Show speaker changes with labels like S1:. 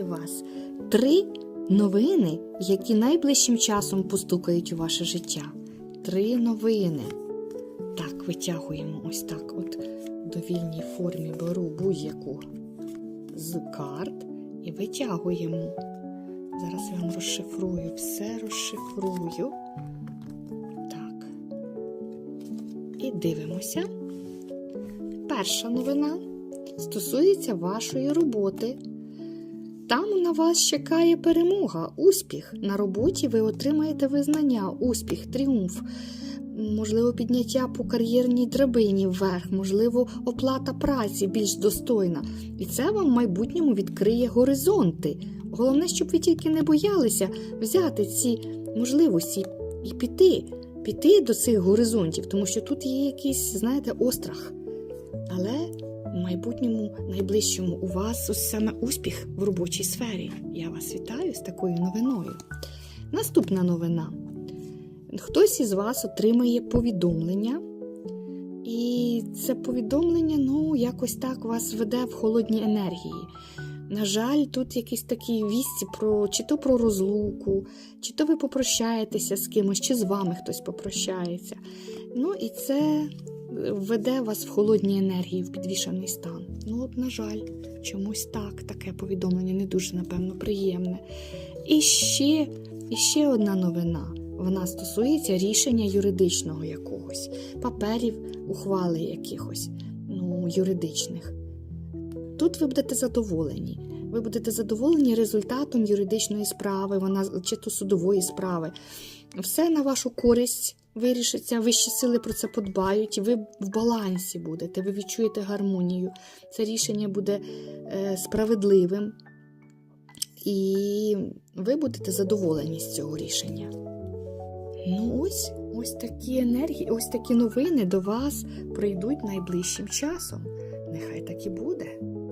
S1: вітаю вас! Три новини, які найближчим часом постукають у ваше життя. Три новини. Так, витягуємо ось так, от довільній формі беру будь-яку з карт і витягуємо. Зараз я вам розшифрую, все розшифрую. Так. І дивимося. Перша новина стосується вашої роботи. Там на вас чекає перемога, успіх. На роботі ви отримаєте визнання, успіх, тріумф, можливо, підняття по кар'єрній драбині вверх, можливо, оплата праці більш достойна. І це вам в майбутньому відкриє горизонти. Головне, щоб ви тільки не боялися взяти ці можливості і піти, піти до цих горизонтів, тому що тут є якийсь, знаєте, острах. Але в майбутньому, найближчому у вас саме успіх в робочій сфері. Я вас вітаю з такою новиною. Наступна новина. Хтось із вас отримає повідомлення, і це повідомлення, ну, якось так вас веде в холодні енергії. На жаль, тут якісь такі вісті про чи то про розлуку, чи то ви попрощаєтеся з кимось, чи з вами хтось попрощається. Ну і це веде вас в холодні енергії, в підвішаний стан. Ну, от, на жаль, чомусь так, таке повідомлення не дуже, напевно, приємне. І ще, і ще одна новина. Вона стосується рішення юридичного якогось, паперів, ухвали якихось, ну, юридичних. Тут ви будете задоволені. Ви будете задоволені результатом юридичної справи, вона чи то судової справи. Все на вашу користь вирішиться, вищі сили про це подбають, і ви в балансі будете, ви відчуєте гармонію. Це рішення буде е, справедливим, і ви будете задоволені з цього рішення. Ну, ось ось такі енергії, ось такі новини до вас прийдуть найближчим часом. Нехай так і буде.